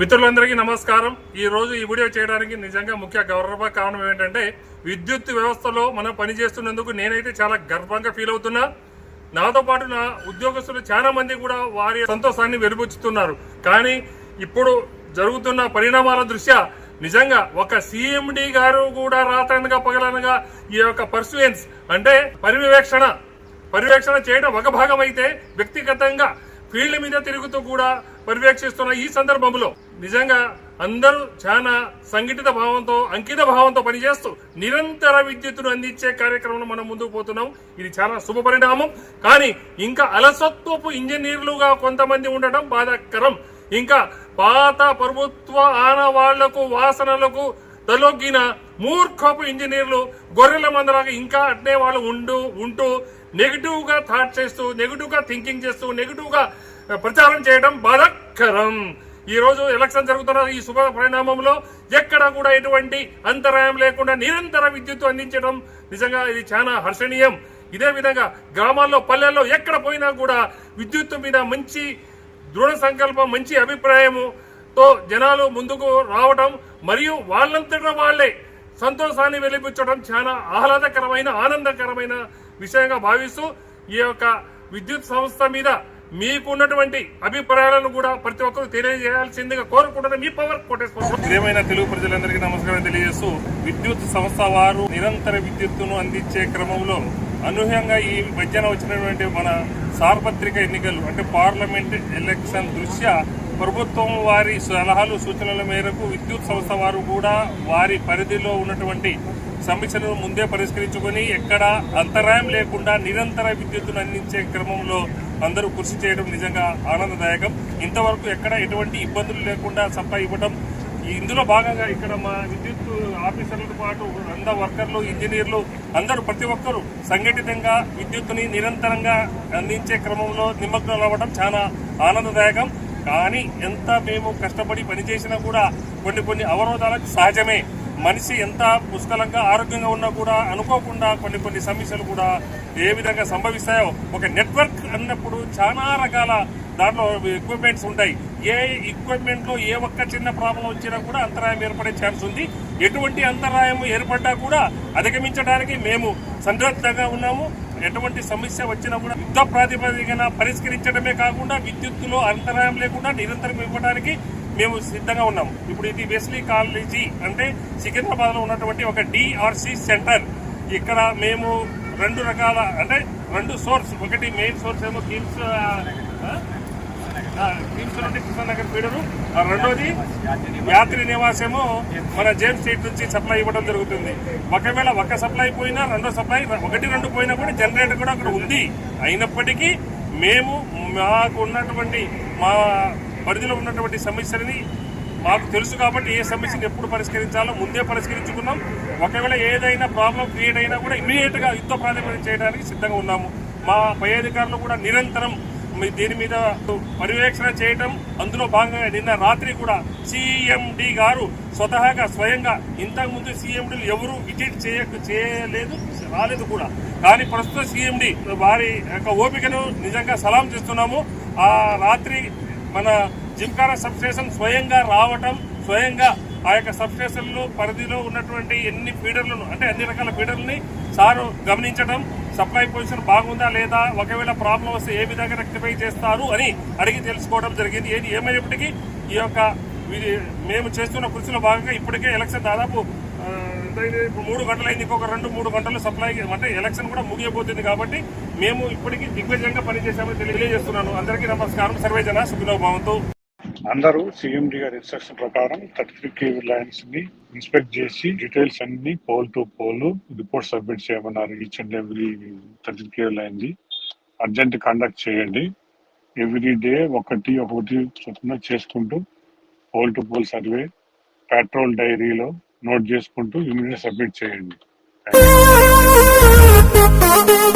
మిత్రులందరికీ నమస్కారం. ఈ రోజు ఈ వీడియో చేయడానికి నిజంగా ముఖ్య గౌరవ కారణం ఏంటంటే విద్యుత్ వ్యవస్థలో మనం పనిచేస్తున్నందుకు నేనైతే చాలా గర్వంగా ఫీల్ అవుతున్నా. నాతో పాటు నా ఉద్యోగస్తులు చాలా మంది కూడా వారి సంతోషాన్ని వెలుబుచ్చుతున్నారు. కానీ ఇప్పుడు జరుగుతున్న పరిణామాల దృష్ట్యా నిజంగా ఒక సిఎండి గారు కూడా రాత్రనగా పగలనగా ఈ యొక్క పర్సువెన్స్ అంటే పర్యవేక్షణ పర్యవేక్షణ చేయడం ఒక భాగం అయితే వ్యక్తిగతంగా ఫీల్డ్ మీద తిరుగుతూ కూడా పర్యవేక్షిస్తున్న ఈ సందర్భంలో నిజంగా అందరూ చాలా సంఘటిత భావంతో అంకిత భావంతో పనిచేస్తూ నిరంతర విద్యుత్తును అందించే కార్యక్రమం మనం ముందుకు పోతున్నాం. ఇది చాలా శుభ పరిణామం. కానీ ఇంకా అలసత్వపు ఇంజనీర్లుగా కొంతమంది ఉండటం బాధాకరం. ఇంకా పాత ప్రభుత్వ ఆనవాళ్ళకు వాసనలకు తలొగ్గిన మూర్ఖపు ఇంజనీర్లు గొర్రెల మందలాగా ఇంకా అట్నే వాళ్ళు ఉండు ఉంటూ నెగిటివ్గా థాట్ చేస్తూ నెగిటివ్గా థింకింగ్ చేస్తూ నెగిటివ్గా ప్రచారం చేయడం బాధాకరం. ఈ రోజు ఎలక్షన్ జరుగుతున్న ఈ శుభ పరిణామంలో ఎక్కడ కూడా ఎటువంటి అంతరాయం లేకుండా నిరంతర విద్యుత్ అందించడం నిజంగా ఇది చాలా హర్షణీయం. ఇదే విధంగా గ్రామాల్లో పల్లెల్లో ఎక్కడ పోయినా కూడా విద్యుత్ మీద మంచి దృఢ సంకల్పం మంచి అభిప్రాయముతో జనాలు ముందుకు రావడం మరియు వాళ్ళంతటా వాళ్ళే సంతోషాన్ని వెలిపించడం చాలా ఆహ్లాదకరమైన ఆనందకరమైన విషయంగా భావిస్తూ ఈ యొక్క విద్యుత్ సంస్థ మీద మీకున్నటువంటి అభిప్రాయాలను కూడా ప్రతి ఒక్కరు తెలియజేయాల్సిందిగా కోరుకుంటున్న. మీ పవర్ కోటేశ్వర ప్రియమైన తెలుగు ప్రజలందరికీ నమస్కారం తెలియజేస్తూ విద్యుత్ సంస్థ వారు నిరంతర విద్యుత్తును అందించే క్రమంలో అనూహ్యంగా ఈ మధ్యన వచ్చినటువంటి మన సార్వత్రిక ఎన్నికలు అంటే పార్లమెంట్ ఎలక్షన్ దృష్ట్యా ప్రభుత్వం వారి సలహాలు సూచనల మేరకు విద్యుత్ సంస్థ వారు కూడా వారి పరిధిలో ఉన్నటువంటి సమస్యలను ముందే పరిష్కరించుకొని ఎక్కడ అంతరాయం లేకుండా నిరంతర విద్యుత్తును అందించే క్రమంలో అందరూ కృషి చేయడం నిజంగా ఆనందదాయకం. ఇంతవరకు ఎక్కడ ఎటువంటి ఇబ్బందులు లేకుండా సప్లై ఇవ్వడం ఇందులో భాగంగా ఇక్కడ మా విద్యుత్ ఆఫీసర్లతో పాటు అంద వర్కర్లు ఇంజనీర్లు అందరూ ప్రతి ఒక్కరూ సంఘటితంగా విద్యుత్తుని నిరంతరంగా అందించే క్రమంలో నిమగ్నం అవ్వడం చాలా ఆనందదాయకం. కానీ ఎంత మేము కష్టపడి పనిచేసినా కూడా కొన్ని కొన్ని అవరోధాలకు సహజమే. మనిషి ఎంత పుష్కలంగా ఆరోగ్యంగా ఉన్నా కూడా అనుకోకుండా కొన్ని కొన్ని సమస్యలు కూడా ఏ విధంగా సంభవిస్తాయో ఒక నెట్వర్క్ అన్నప్పుడు చాలా రకాల దాంట్లో ఎక్విప్మెంట్స్ ఉంటాయి. ఏ ఎక్విప్మెంట్లో ఏ ఒక్క చిన్న ప్రాబ్లం వచ్చినా కూడా అంతరాయం ఏర్పడే ఛాన్స్ ఉంది. ఎటువంటి అంతరాయం ఏర్పడ్డా కూడా అధిగమించడానికి మేము సందిగ్ధంగా ఉన్నాము. ఎటువంటి సమస్య వచ్చినా కూడా యుద్ధ ప్రాతిపదికన పరిష్కరించడమే కాకుండా విద్యుత్తులో అంతరాయం లేకుండా నిరంతరం ఇవ్వడానికి మేము సిద్ధంగా ఉన్నాము. ఇప్పుడు ఇది వెస్లీ కాలేజీ అంటే సికింద్రాబాద్లో ఉన్నటువంటి ఒక డిఆర్సి సెంటర్. ఇక్కడ మేము రెండు రకాల అంటే రెండు సోర్స్. ఒకటి మెయిన్ సోర్స్ ఏమో కిమ్స్ నుండి ఫీడరు ఆ రెండోది యాత్రి నివాసము మన జేమ్స్ స్ట్రీట్ నుంచి సప్లై ఇవ్వడం జరుగుతుంది. ఒకవేళ ఒక సప్లై పోయినా రెండో సప్లై ఒకటి రెండు పోయినా కూడా జనరేటర్ కూడా అక్కడ ఉంది. అయినప్పటికీ మేము మాకు ఉన్నటువంటి మా పరిధిలో ఉన్నటువంటి సమస్యలని మాకు తెలుసు కాబట్టి ఏ సమస్యను ఎప్పుడు పరిష్కరించాలో ముందే పరిష్కరించుకున్నాం. ఒకవేళ ఏదైనా ప్రాబ్లం క్రియేట్ అయినా కూడా ఇమీడియట్గా యుద్ధ ప్రాతిపదిక చేయడానికి సిద్ధంగా ఉన్నాము. మా పై అధికారులు కూడా నిరంతరం దీని మీద పర్యవేక్షణ చేయడం అందులో భాగంగా నిన్న రాత్రి కూడా సిఎండి గారు స్వతహాగా స్వయంగా ఇంతకుముందు సీఎండీలు ఎవరు విజిట్ చేయ చేయలేదు రాలేదు కూడా. కానీ ప్రస్తుత సీఎండి వారి యొక్క ఓపికను నిజంగా సలాం చేస్తున్నాము. ఆ రాత్రి మన జిమ్కారా సబ్స్టేషన్ స్వయంగా రావటం స్వయంగా ఆ యొక్క సబ్స్టేషన్లు పరిధిలో ఉన్నటువంటి ఎన్ని ఫీడర్లను అంటే అన్ని రకాల ఫీడర్లని సారు గమనించడం సప్లై పొజిషన్ బాగుందా లేదా ఒకవేళ ప్రాబ్లం వస్తే ఏ విధంగా రెక్టిఫై చేస్తారు అని అడిగి తెలుసుకోవడం జరిగింది. ఏది ఏమైనప్పటికీ ఈ యొక్క మేము చేస్తున్న కృషిలో భాగంగా ఇప్పటికే ఎలక్షన్ దాదాపు ఇప్పుడు మూడు గంటలైంది ఇంకొక రెండు మూడు గంటలు సప్లై అంటే ఎలక్షన్ కూడా ముగియబోతుంది కాబట్టి మేము ఇప్పటికీ దిగ్విజయంగా పనిచేశామని తెలియజేస్తున్నాను. అందరికీ నమస్కారం. సర్వేజన సుఖిలో భవంతు అందరూ సిఎండి గారి ఇన్స్ట్రక్షన్ ప్రకారం థర్టీ త్రీ కేవీ లైన్స్ని ఇన్స్పెక్ట్ చేసి డీటెయిల్స్ అన్ని pole to pole report submit చేయమన్నారు each and every thirty KV line the. Urgent conduct చేయండి. ఎవ్రీ డే ఒకటి ఒకటి చొప్పున చేసుకుంటూ pole to pole survey patrol డైరీలో నోట్ చేసుకుంటూ ఇమీడియట్ సబ్మిట్ చేయండి. Thank you.